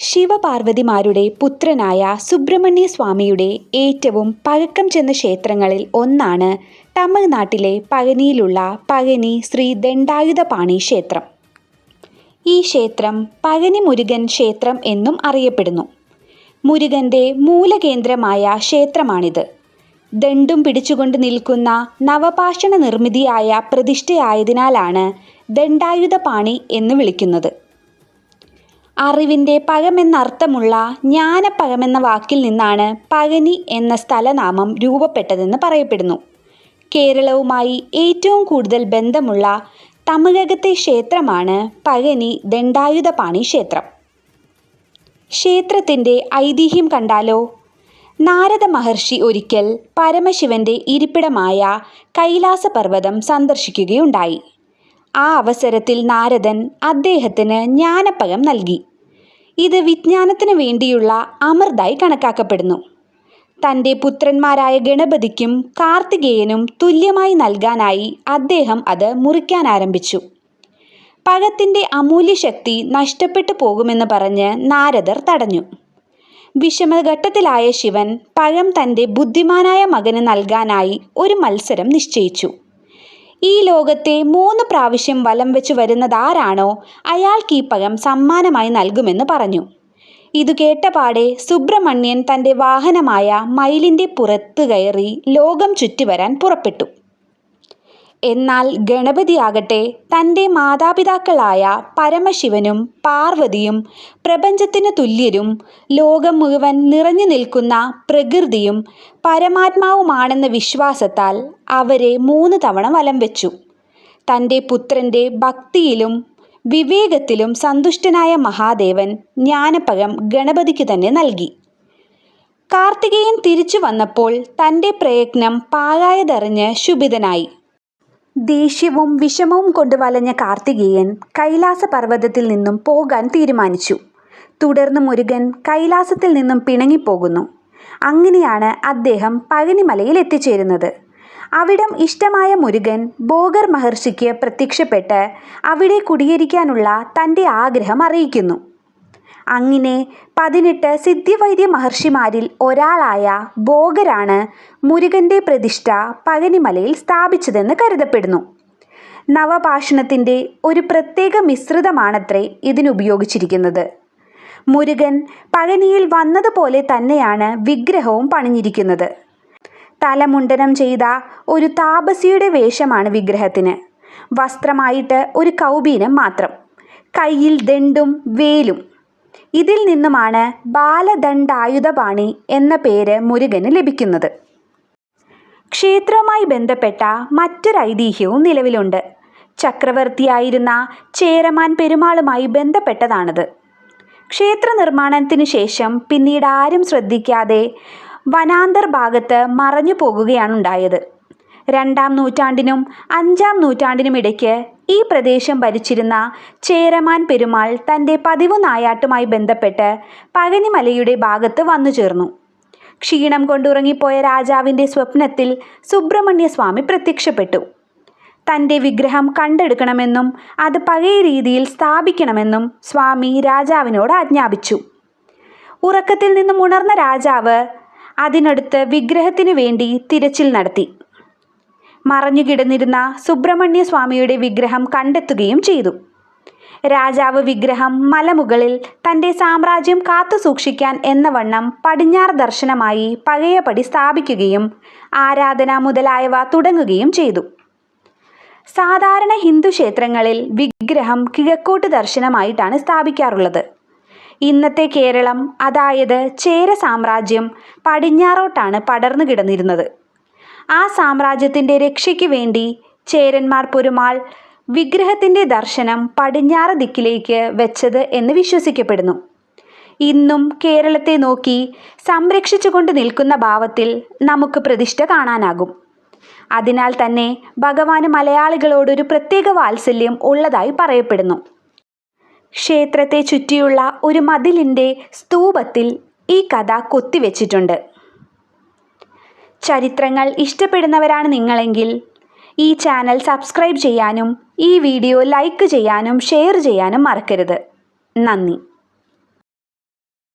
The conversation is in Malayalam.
ശിവപാർവതിമാരുടെ പുത്രനായ സുബ്രഹ്മണ്യ സ്വാമിയുടെ ഏറ്റവും പഴക്കം ചെന്ന ക്ഷേത്രങ്ങളിൽ ഒന്നാണ് തമിഴ്നാട്ടിലെ പഴനിയിലുള്ള പഴനി ശ്രീ ദണ്ഡായുധപാണി ക്ഷേത്രം. ഈ ക്ഷേത്രം പഴനി മുരുകൻ ക്ഷേത്രം എന്നും അറിയപ്പെടുന്നു. മുരുകന്റെ മൂലകേന്ദ്രമായ ക്ഷേത്രമാണിത്. ദണ്ടും പിടിച്ചുകൊണ്ട് നിൽക്കുന്ന നവപാഷണ നിർമ്മിതിയായ പ്രതിഷ്ഠയായതിനാലാണ് ദണ്ഡായുധപാണി എന്ന് വിളിക്കുന്നത്. അറിവിന്റെ പഴമെന്നർത്ഥമുള്ള ജ്ഞാനപ്പഴമെന്ന വാക്കിൽ നിന്നാണ് പഴനി എന്ന സ്ഥലനാമം രൂപപ്പെട്ടതെന്ന് പറയപ്പെടുന്നു. കേരളവുമായി ഏറ്റവും കൂടുതൽ ബന്ധമുള്ള തമിഴകത്തെ ക്ഷേത്രമാണ് പഴനി ദണ്ഡായുധപാണി ക്ഷേത്രം. ക്ഷേത്രത്തിന്റെ ഐതിഹ്യം കണ്ടാലോ? നാരദ മഹർഷി ഒരിക്കൽ പരമശിവന്റെ ഇരിപ്പിടമായ കൈലാസപർവതം സന്ദർശിക്കുകയുണ്ടായി. ആ അവസരത്തിൽ നാരദൻ അദ്ദേഹത്തിന് ജ്ഞാനപ്പഴം നൽകി. ഇത് വിജ്ഞാനത്തിന് വേണ്ടിയുള്ള അമൃതായി കണക്കാക്കപ്പെടുന്നു. തന്റെ പുത്രന്മാരായ ഗണപതിക്കും കാർത്തികേയനും തുല്യമായി നൽകാനായി അദ്ദേഹം അത് മുറിക്കാൻ ആരംഭിച്ചു. പഴത്തിന്റെ അമൂല്യശക്തി നഷ്ടപ്പെട്ടു പോകുമെന്ന് പറഞ്ഞ് നാരദർ തടഞ്ഞു. വിഷമഘട്ടത്തിലായ ശിവൻ പഴം തന്റെ ബുദ്ധിമാനായ മകന് നൽകാനായി ഒരു മത്സരം നിശ്ചയിച്ചു. ഈ ലോകത്തെ മൂന്ന് പ്രാവശ്യം വലം വെച്ച് വരുന്നതാരാണോ അയാൾക്ക് ഈ പഴം സമ്മാനമായി നൽകുമെന്ന് പറഞ്ഞു. ഇതു കേട്ടപാടെ സുബ്രഹ്മണ്യൻ തന്റെ വാഹനമായ മയിലിന്റെ പുറത്ത് കയറി ലോകം ചുറ്റിവരാൻ പുറപ്പെട്ടു. എന്നാൽ ഗണപതിയാകട്ടെ തന്റെ മാതാപിതാക്കളായ പരമശിവനും പാർവതിയും പ്രപഞ്ചത്തിന് തുല്യരും ലോകം മുഴുവൻ നിറഞ്ഞു നിൽക്കുന്ന പ്രകൃതിയും പരമാത്മാവുമാണെന്ന വിശ്വാസത്താൽ അവരെ മൂന്ന് തവണ വലം വെച്ചു. തന്റെ പുത്രന്റെ ഭക്തിയിലും വിവേകത്തിലും സന്തുഷ്ടനായ മഹാദേവൻ ജ്ഞാനപ്പഴം ഗണപതിക്ക് തന്നെ നൽകി. കാർത്തികേയൻ തിരിച്ചു വന്നപ്പോൾ തന്റെ പ്രയത്നം പാഴായതറിഞ്ഞ് ശുഭിതനായി. ദേഷ്യവും വിഷമവും കൊണ്ട് വലഞ്ഞ കാർത്തികേയൻ കൈലാസ പർവതത്തിൽ നിന്നും പോകാൻ തീരുമാനിച്ചു. തുടർന്ന് മുരുകൻ കൈലാസത്തിൽ നിന്നും പിണങ്ങിപ്പോകുന്നു. അങ്ങനെയാണ് അദ്ദേഹം പഴനിമലയിൽ എത്തിച്ചേരുന്നത്. അവിടം ഇഷ്ടമായ മുരുകൻ ബോഗർ മഹർഷിക്ക് പ്രത്യക്ഷപ്പെട്ട് അവിടെ കുടിയേരിക്കാനുള്ള തന്റെ ആഗ്രഹം അറിയിക്കുന്നു. അങ്ങനെ പതിനെട്ട് സിദ്ധിവൈദ്യ മഹർഷിമാരിൽ ഒരാളായ ബോഗരാണ് മുരുകന്റെ പ്രതിഷ്ഠ പകനിമലയിൽ സ്ഥാപിച്ചതെന്ന് കരുതപ്പെടുന്നു. നവപാഷണത്തിന്റെ ഒരു പ്രത്യേക മിശ്രിതമാണത്രേ ഇതിനുപയോഗിച്ചിരിക്കുന്നത്. മുരുകൻ പകനിയിൽ വന്നതുപോലെ തന്നെയാണ് വിഗ്രഹവും പണിഞ്ഞിരിക്കുന്നത്. തലമുണ്ടനം ചെയ്ത ഒരു താപസിയുടെ വേഷമാണ് വിഗ്രഹത്തിന്. വസ്ത്രമായിട്ട് ഒരു കൗബീനം മാത്രം. കയ്യിൽ ദണ്ടും വേലും ഇതിൽ നിന്നുമാണ് ബാലദണ്ഡായുധപാണി എന്ന പേര് മുരുകന് ലഭിക്കുന്നത്. ക്ഷേത്രവുമായി ബന്ധപ്പെട്ട മറ്റൊരു ഐതിഹ്യവും നിലവിലുണ്ട്. ചക്രവർത്തിയായിരുന്ന ചേരമാൻ പെരുമാളുമായി ബന്ധപ്പെട്ടതാണത്. ക്ഷേത്ര നിർമ്മാണത്തിന് ശേഷം പിന്നീട് ആരും ശ്രദ്ധിക്കാതെ വനാന്തർ ഭാഗത്ത് മറഞ്ഞു പോകുകയാണുണ്ടായത് രണ്ടാം നൂറ്റാണ്ടിനും അഞ്ചാം നൂറ്റാണ്ടിനും ഇടയ്ക്ക് ഈ പ്രദേശം ഭരിച്ചിരുന്ന ചേരമാൻ പെരുമാൾ തന്റെ പതിവ് നായാട്ടുമായി ബന്ധപ്പെട്ട് പകനിമലയുടെ ഭാഗത്ത് വന്നു ചേർന്നു. ക്ഷീണം കൊണ്ടുറങ്ങിപ്പോയ രാജാവിന്റെ സ്വപ്നത്തിൽ സുബ്രഹ്മണ്യസ്വാമി പ്രത്യക്ഷപ്പെട്ടു. തന്റെ വിഗ്രഹം കണ്ടെടുക്കണമെന്നും അത് പഴയ രീതിയിൽ സ്ഥാപിക്കണമെന്നും സ്വാമി രാജാവിനോട് ആജ്ഞാപിച്ചു. ഉറക്കത്തിൽ നിന്നും ഉണർന്ന രാജാവ് അതിനടുത്ത് വിഗ്രഹത്തിനു വേണ്ടി തിരച്ചിൽ നടത്തി. മറഞ്ഞു കിടന്നിരുന്ന സുബ്രഹ്മണ്യ സ്വാമിയുടെ വിഗ്രഹം കണ്ടെത്തുകയും ചെയ്തു. രാജാവ് വിഗ്രഹം മലമുകളിൽ തന്റെ സാമ്രാജ്യം കാത്തുസൂക്ഷിക്കാൻ എന്ന വണ്ണം പടിഞ്ഞാറ് ദർശനമായി പഴയപടി സ്ഥാപിക്കുകയും ആരാധന മുതലായവ തുടങ്ങുകയും ചെയ്തു. സാധാരണ ഹിന്ദു ക്ഷേത്രങ്ങളിൽ വിഗ്രഹം കിഴക്കോട്ട് ദർശനമായിട്ടാണ് സ്ഥാപിക്കാറുള്ളത്. ഇന്നത്തെ കേരളം അതായത് ചേര സാമ്രാജ്യം പടിഞ്ഞാറോട്ടാണ് പടർന്നു കിടന്നിരുന്നത് ആ സാമ്രാജ്യത്തിന്റെ രക്ഷയ്ക്ക് വേണ്ടി ചേരന്മാർ പെരുമാൾ വിഗ്രഹത്തിന്റെ ദർശനം പടിഞ്ഞാറ് ദിക്കിലേക്ക് വെച്ചത് എന്ന് വിശ്വസിക്കപ്പെടുന്നു. ഇന്നും കേരളത്തെ നോക്കി സംരക്ഷിച്ചുകൊണ്ട് നിൽക്കുന്ന ഭാവത്തിൽ നമുക്ക് പ്രതിഷ്ഠ കാണാനാകും. അതിനാൽ തന്നെ ഭഗവാന് മലയാളികളോടൊരു പ്രത്യേക വാത്സല്യം ഉള്ളതായി പറയപ്പെടുന്നു. ക്ഷേത്രത്തെ ചുറ്റിയുള്ള ഒരു മതിലിന്റെ സ്തൂപത്തിൽ ഈ കഥ കൊത്തിവെച്ചിട്ടുണ്ട്. ചരിത്രങ്ങൾ ഇഷ്ടപ്പെടുന്നവരാണ് നിങ്ങളെങ്കിൽ ഈ ചാനൽ സബ്സ്ക്രൈബ് ചെയ്യാനും ഈ വീഡിയോ ലൈക്ക് ചെയ്യാനും ഷെയർ ചെയ്യാനും മറക്കരുത്. നന്ദി.